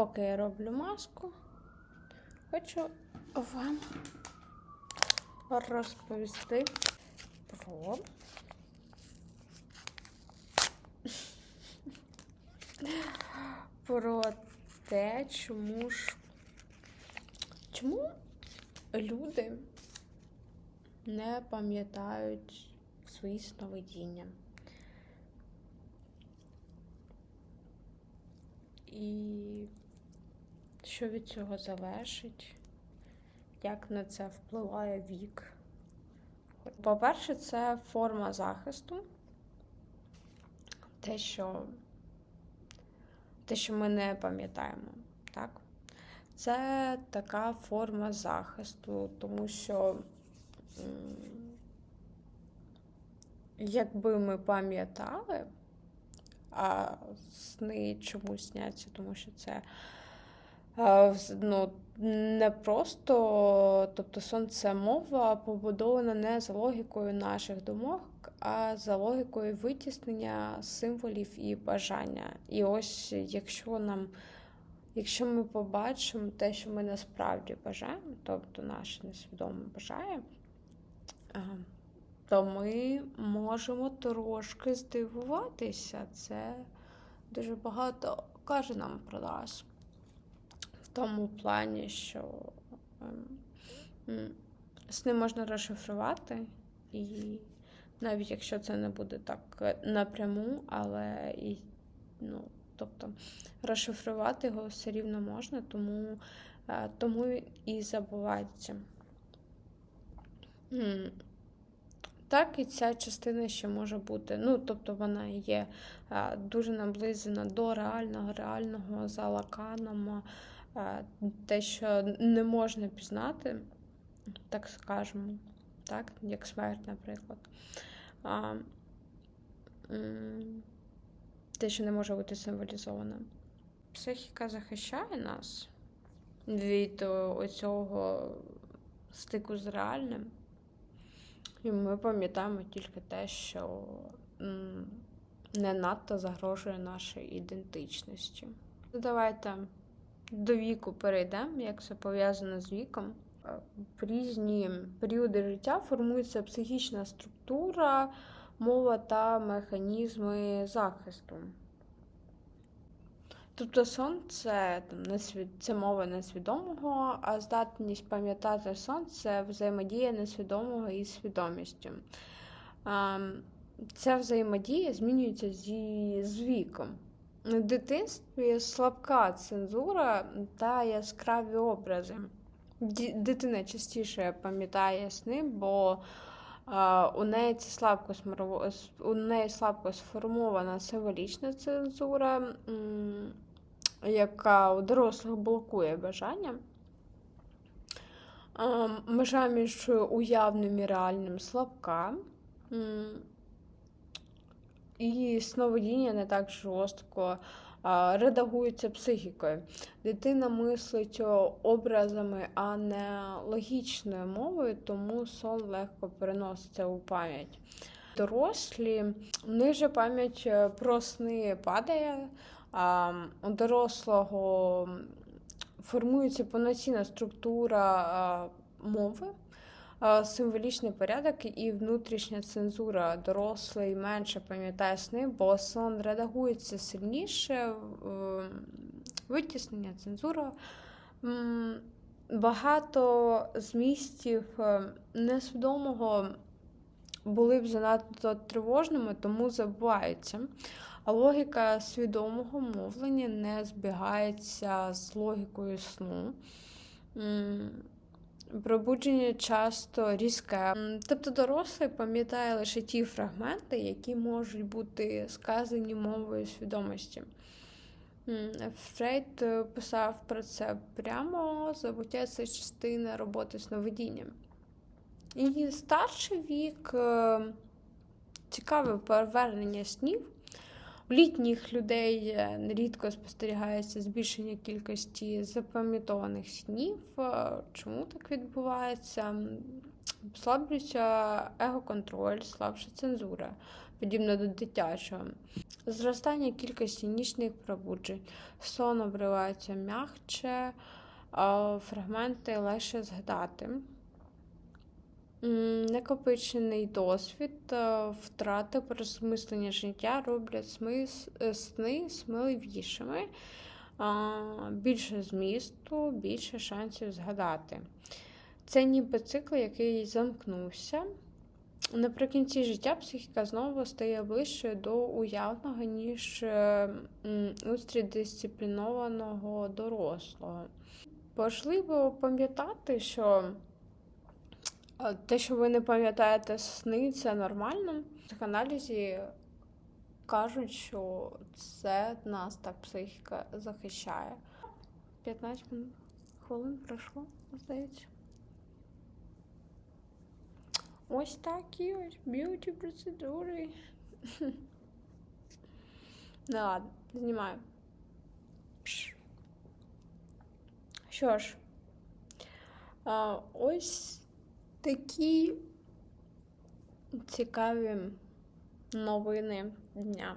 поки я роблю маску, хочу вам розповісти про про те, чому ж чому люди не пам'ятають свої сновидіння. І що від цього залежить, як на це впливає вік. По-перше, це форма захисту. Те, що, те, що ми не пам'ятаємо, так? Це така форма захисту, тому що якби ми пам'ятали, а сни чомусь сняться, тому що це ну, не просто, тобто сон це мова побудована не за логікою наших думок, а за логікою витіснення символів і бажання. І ось якщо нам, якщо ми побачимо те, що ми насправді бажаємо, тобто наше несвідоме бажає, то ми можемо трошки здивуватися. Це дуже багато каже нам про нас. Тому плані, що ем, м, сни можна розшифрувати, і навіть якщо це не буде так е, напряму, але і, ну, тобто розшифрувати його все рівно можна, тому, е, тому і забувається. Так, і ця частина ще може бути. Ну, тобто вона є е, дуже наближена до реального, реального за Лаканом, те, що не можна пізнати, так скажемо, так, як смерть, наприклад. А, те, що не може бути символізоване. Психіка захищає нас від оцього стику з реальним. І ми пам'ятаємо тільки те, що не надто загрожує нашій ідентичності. Давайте до віку перейдемо, як це пов'язано з віком. Е, В різні періоди життя формується психічна структура, мова та механізми захисту. Тобто сон це, там, це мова несвідомого, а здатність пам'ятати сон це взаємодія несвідомого із свідомістю. Ем, Ця взаємодія змінюється зі... з віком. В дитинстві слабка цензура та яскраві образи. Дитина частіше пам'ятає сни, бо у неї це слабко у неї слабко сформована символічна цензура, яка у дорослих блокує бажання. Межа між уявним і реальним слабка. І сновидіння не так жорстко редагується психікою. Дитина мислить образами, а не логічною мовою, тому сон легко переноситься у пам'ять. Дорослі, в них же пам'ять е, про сни падає, а у дорослого формується повноцінна структура мови, символічний порядок і внутрішня цензура. Дорослий менше пам'ятає сни, бо сон редагується сильніше, е, витіснення, цензура. Багато змістів е, несвідомого були б занадто тривожними, тому забуваються. А логіка свідомого мовлення не збігається з логікою сну. Пробудження часто різке. Тобто дорослий пам'ятає лише ті фрагменти, які можуть бути сказані мовою свідомості. Фрейд е, писав про це прямо, забуття це частина роботи сновидінням. І старший вік е, цікаве повернення снів. Літніх людей е, нерідко спостерігається збільшення кількості запам'ятованих снів. Е, Чому так відбувається? Слаблюється егоконтроль, слабша цензура. подібно до дитячого. Зростання кількості нічних пробуджень, сон обривається м'якче, фрагменти легше згадати. Накопичений досвід, е, втрати пересмислення життя роблять смис- е, сни сміливішими, більше змісту, більше шансів згадати. Це ніби цикл, який замкнувся. Наприкінці життя психіка знову стає ближчою до уявного, ніж е, устрій дисциплінованого дорослого. Важливо пам'ятати, що те, що ви не пам'ятаєте сни, це нормально. В психоаналізі кажуть, що це нас так психіка захищає. 15 минут хвилин пройшло, здається. Ось такі ось б'юті процедури. Ну ладно, знімаю. Що ж, ось такі цікаві новини дня.